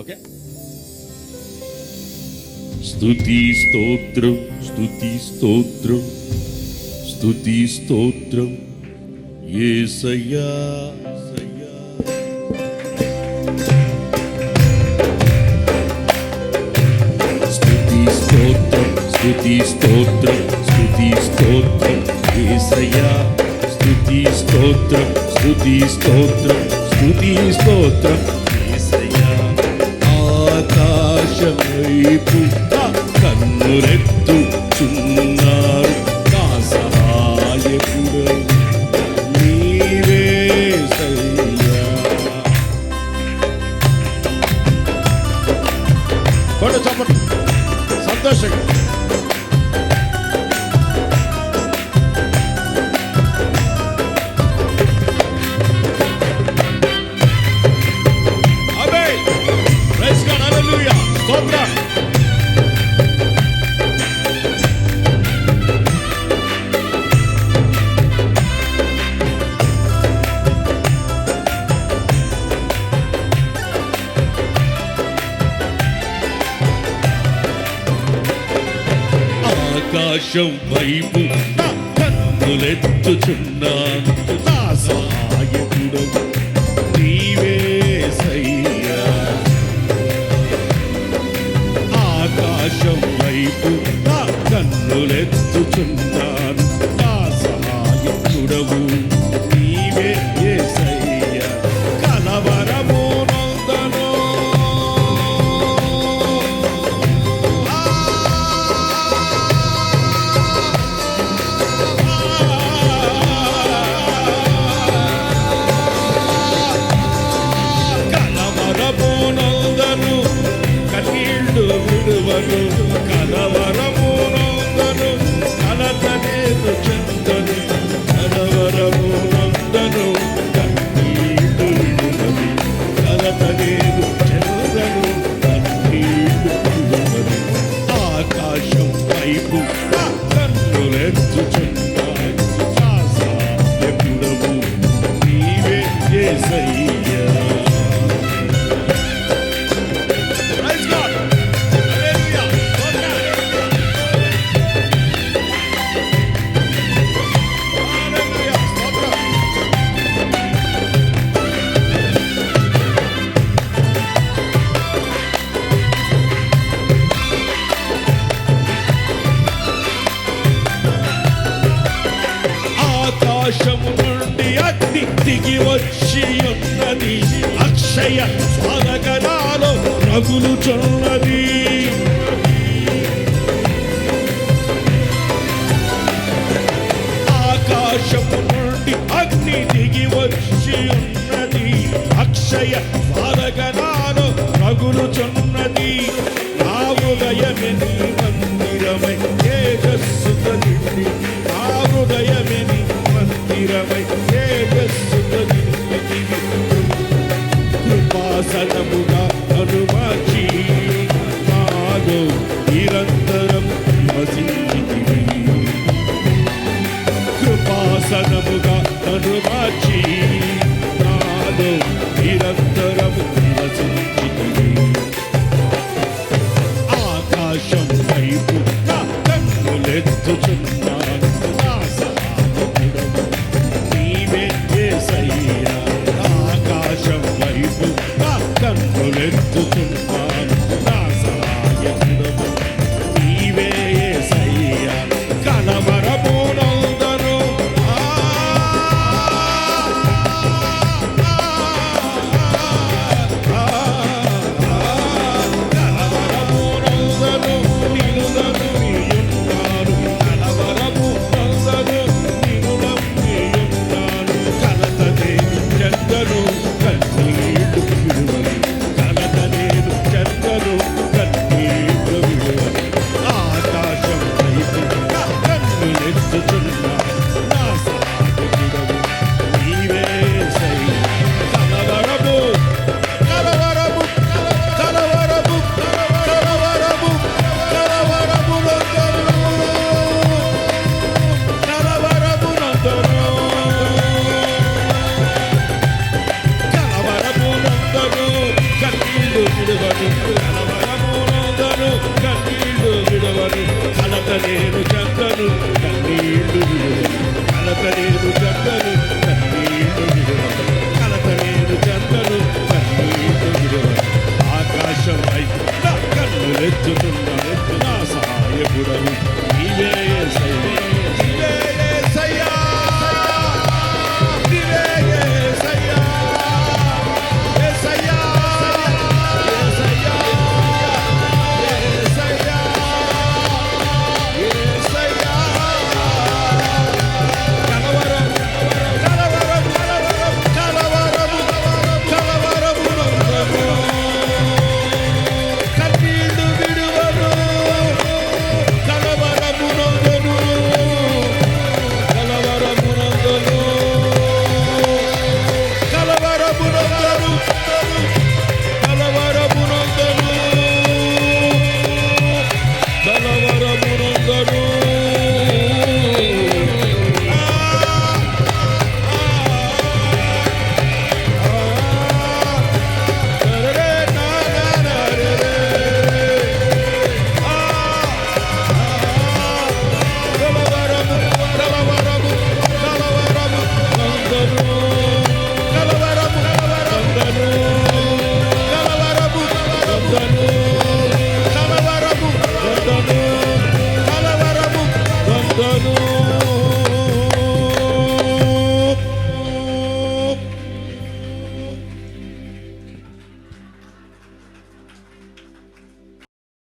Okay? స్తుతి స్తోత్రం స్తుతి స్తోత్రం స్తుతి స్తోత్రం. యేసయ్యా యేసయ్యా. స్తుతి స్తోత్రం స్తుతి స్తోత్రం స్తుతి స్తోత్రం. యేసయ్యా స్తుతి స్తోత్రం స్తుతి స్తోత్రం స్తుతి స్తోత్రం. ఆకాశమైపు కన్నురెత్తు చున్నారు నా సహాయకుడు నీవే సయ్యా. కొడ చప్పట్లు సంతోషంగా. ఆకాశం వైపు నా కన్నులెత్తుచున్నాను. వైపు దిగి వచ్చి ఉన్నది అక్షయ స్వాగనాలో రగులుచున్నది. ఆకాశము నుండి అగ్ని దిగి వచ్చి ఉన్నది అక్షయ స్వాగనాలో రగులుచున్నది. నా ఉదయమే మందిరమై తేజస్సుతో నిండి. నా హృదయమే మందిరమై తేజస్సు కృపాసనముగా అనుమాచి నాలో నిరంతరం నివసించితివి కృపాసనముగా అనుమాచి నాలో Jotunda.